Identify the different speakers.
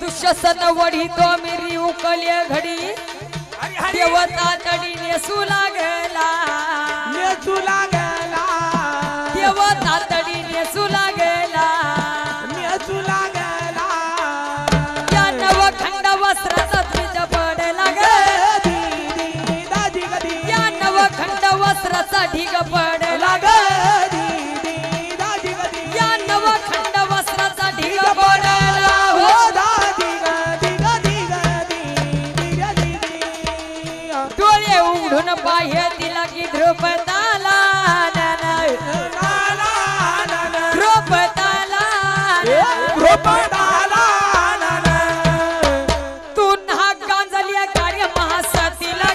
Speaker 1: दुःशासन वढी तो मिरी उकल्या घडी.
Speaker 2: देवता
Speaker 1: तडी नेसू लागला
Speaker 2: नेसू लागला
Speaker 1: देवता तडी नेसू लागला
Speaker 2: नेसू लागला या
Speaker 1: नवखंड वस्त्राचा द्विज पड लाग
Speaker 2: दीदी दादी गदी
Speaker 1: या नवखंड वस्त्राचा ढीग पड लाग
Speaker 2: लाग
Speaker 1: ओढून पाह्य तिला की ध्रुपदाला ध्रुपदाला
Speaker 2: ध्रुपदाला
Speaker 1: तू ना गांजली कार्य महासाथीला